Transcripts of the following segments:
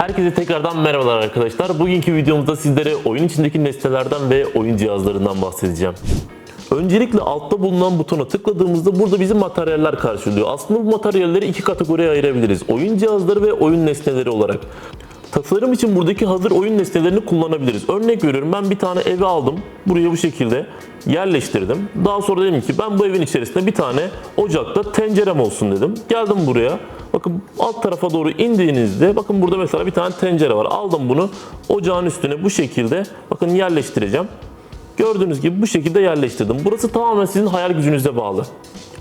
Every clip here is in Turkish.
Herkese tekrardan merhabalar arkadaşlar. Bugünkü videomuzda sizlere oyun içindeki nesnelerden ve oyun cihazlarından bahsedeceğim. Öncelikle altta bulunan butona tıkladığımızda burada bizim materyaller karşılıyor. Aslında bu materyalleri iki kategoriye ayırabiliriz. Oyun cihazları ve oyun nesneleri olarak. Tasarım için buradaki hazır oyun nesnelerini kullanabiliriz. Örnek veriyorum ben bir tane evi aldım. Buraya bu şekilde yerleştirdim. Daha sonra dedim ki ben bu evin içerisinde bir tane ocakta tencerem olsun dedim. Geldim buraya. Bakın alt tarafa doğru indiğinizde bakın burada mesela bir tane tencere var. Aldım bunu ocağın üstüne bu şekilde bakın yerleştireceğim. Gördüğünüz gibi bu şekilde yerleştirdim. Burası tamamen sizin hayal gücünüze bağlı.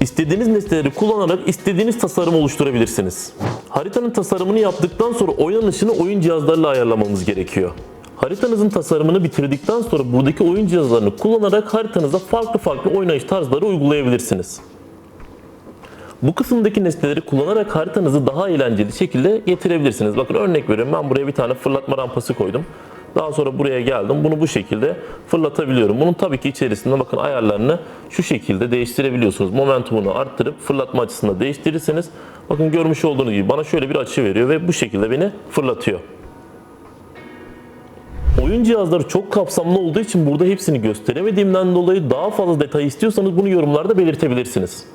İstediğiniz nesneleri kullanarak istediğiniz tasarım oluşturabilirsiniz. Haritanın tasarımını yaptıktan sonra oynanışını oyun cihazlarıyla ayarlamamız gerekiyor. Haritanızın tasarımını bitirdikten sonra buradaki oyun cihazlarını kullanarak haritanıza farklı farklı oynayış tarzları uygulayabilirsiniz. Bu kısımdaki nesneleri kullanarak haritanızı daha eğlenceli şekilde getirebilirsiniz. Bakın örnek veriyorum ben buraya bir tane fırlatma rampası koydum. Daha sonra buraya geldim. Bunu bu şekilde fırlatabiliyorum. Bunun tabii ki içerisinde bakın ayarlarını şu şekilde değiştirebiliyorsunuz. Momentumunu arttırıp fırlatma açısını değiştirirseniz bakın görmüş olduğunuz gibi bana şöyle bir açı veriyor ve bu şekilde beni fırlatıyor. Oyun cihazları çok kapsamlı olduğu için burada hepsini gösteremediğimden dolayı daha fazla detay istiyorsanız bunu yorumlarda belirtebilirsiniz.